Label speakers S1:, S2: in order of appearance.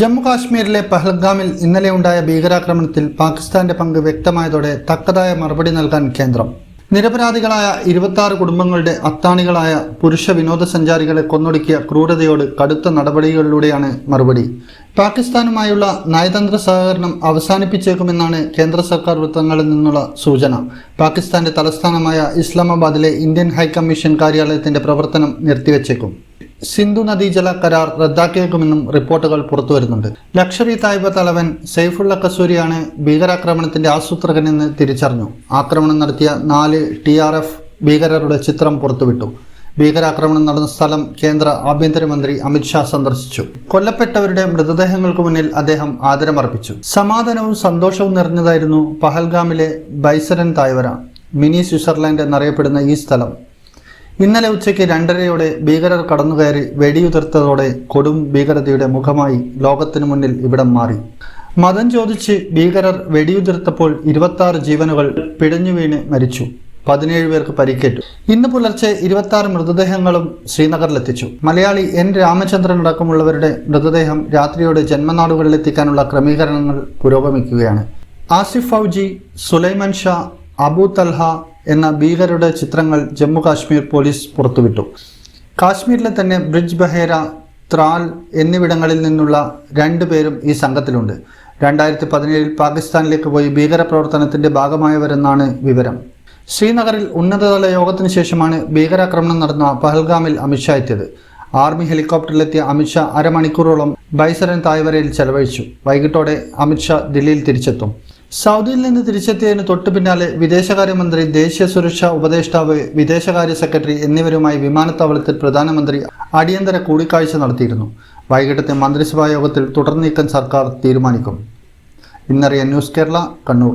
S1: ജമ്മു കാശ്മീരിലെ പഹൽഗാമിൽ ഇന്നലെ ഉണ്ടായ ഭീകരാക്രമണത്തിൽ പാകിസ്ഥാന്റെ പങ്ക് വ്യക്തമായതോടെ തക്കതായ മറുപടി നൽകാൻ കേന്ദ്രം. നിരപരാധികളായ ഇരുപത്തി കുടുംബങ്ങളുടെ അത്താണികളായ പുരുഷ വിനോദസഞ്ചാരികളെ കൊന്നൊടുക്കിയ ക്രൂരതയോട് കടുത്ത നടപടികളിലൂടെയാണ് മറുപടി. പാകിസ്ഥാനുമായുള്ള നയതന്ത്ര സഹകരണം അവസാനിപ്പിച്ചേക്കുമെന്നാണ് കേന്ദ്ര സർക്കാർ വൃത്തങ്ങളിൽ നിന്നുള്ള സൂചന. പാകിസ്ഥാന്റെ തലസ്ഥാനമായ ഇസ്ലാമാബാദിലെ ഇന്ത്യൻ ഹൈക്കമ്മീഷൻ കാര്യാലയത്തിന്റെ പ്രവർത്തനം നിർത്തിവെച്ചേക്കും. സിന്ധു നദീജല കരാർ റദ്ദാക്കിയേക്കുമെന്നും റിപ്പോർട്ടുകൾ പുറത്തുവരുന്നുണ്ട്. ലക്ഷറി തായ്പ തലവൻ സൈഫുള്ള കസൂരിയാണ് ഭീകരാക്രമണത്തിന്റെ ആസൂത്രകനെന്ന് തിരിച്ചറിഞ്ഞു. ആക്രമണം നടത്തിയ നാല് ടി ആർ എഫ് ഭീകരരുടെ ചിത്രം പുറത്തുവിട്ടു. ഭീകരാക്രമണം നടന്ന സ്ഥലം കേന്ദ്ര ആഭ്യന്തരമന്ത്രി അമിത്ഷാ സന്ദർശിച്ചു. കൊല്ലപ്പെട്ടവരുടെ മൃതദേഹങ്ങൾക്ക് മുന്നിൽ അദ്ദേഹം ആദരമർപ്പിച്ചു. സമാധാനവും സന്തോഷവും നിറഞ്ഞതായിരുന്നു പഹൽഗാമിലെ ബൈസരൻ തായ്വര മിനി സ്വിറ്റ്സർലാൻഡ് എന്നറിയപ്പെടുന്ന ഈ സ്ഥലം. ഇന്നലെ ഉച്ചയ്ക്ക് രണ്ടരയോടെ ഭീകരർ കടന്നുകയറി വെടിയുതിർത്തതോടെ കൊടും ഭീകരതയുടെ മുഖമായി ലോകത്തിനു മുന്നിൽ ഇവിടം മാറി. മതം ചോദിച്ച് ഭീകരർ വെടിയുതിർത്തപ്പോൾ ഇരുപത്തി ജീവനുകൾ പിഴഞ്ഞു വീണ് മരിച്ചു. പതിനേഴ് പേർക്ക് പരിക്കേറ്റു. ഇന്ന് പുലർച്ചെ ഇരുപത്തി ആറ് മൃതദേഹങ്ങളും ശ്രീനഗറിലെത്തിച്ചു. മലയാളി എൻ രാമചന്ദ്രൻ അടക്കമുള്ളവരുടെ മൃതദേഹം രാത്രിയോടെ ജന്മനാടുകളിലെത്തിക്കാനുള്ള ക്രമീകരണങ്ങൾ പുരോഗമിക്കുകയാണ്. ആസിഫ് ഫൗജി സുലൈമാൻ ഷാ അബു തൽഹ എന്ന ഭീകരരുടെ ചിത്രങ്ങൾ ജമ്മു കാശ്മീർ പോലീസ് പുറത്തുവിട്ടു. കാശ്മീരിലെ തന്നെ ബ്രിഡ്ജ് ബഹേര ത്രാൽ എന്നിവിടങ്ങളിൽ നിന്നുള്ള രണ്ടു പേരും ഈ സംഘത്തിലുണ്ട്. രണ്ടായിരത്തി പതിനേഴിൽ പാകിസ്ഥാനിലേക്ക് പോയി ഭീകരപ്രവർത്തനത്തിന്റെ ഭാഗമായവരെന്നാണ് വിവരം. ശ്രീനഗറിൽ ഉന്നതതല യോഗത്തിന് ശേഷമാണ് ഭീകരാക്രമണം നടന്ന പഹൽഗാമിൽ അമിത്ഷാ എത്തിയത്. ആർമി ഹെലികോപ്റ്ററിലെത്തിയ അമിത്ഷാ അരമണിക്കൂറോളം ബൈസരൻ തായ്വരയിൽ ചെലവഴിച്ചു. വൈകിട്ടോടെ അമിത്ഷാ ദില്ലിയിൽ തിരിച്ചെത്തും. സൗദിയിൽ നിന്ന് തിരിച്ചെത്തിയതിന് തൊട്ടു പിന്നാലെ വിദേശകാര്യമന്ത്രി ദേശീയ സുരക്ഷാ ഉപദേഷ്ടാവ് വിദേശകാര്യ സെക്രട്ടറി എന്നിവരുമായി വിമാനത്താവളത്തിൽ പ്രധാനമന്ത്രി അടിയന്തര കൂടിക്കാഴ്ച നടത്തിയിരുന്നു. വൈകിട്ടത്തെ മന്ത്രിസഭാ യോഗത്തിൽ തുടർ നീക്കം സർക്കാർ തീരുമാനിക്കും. ഇന്നറിയ ന്യൂസ് കേരള കണ്ണൂർ.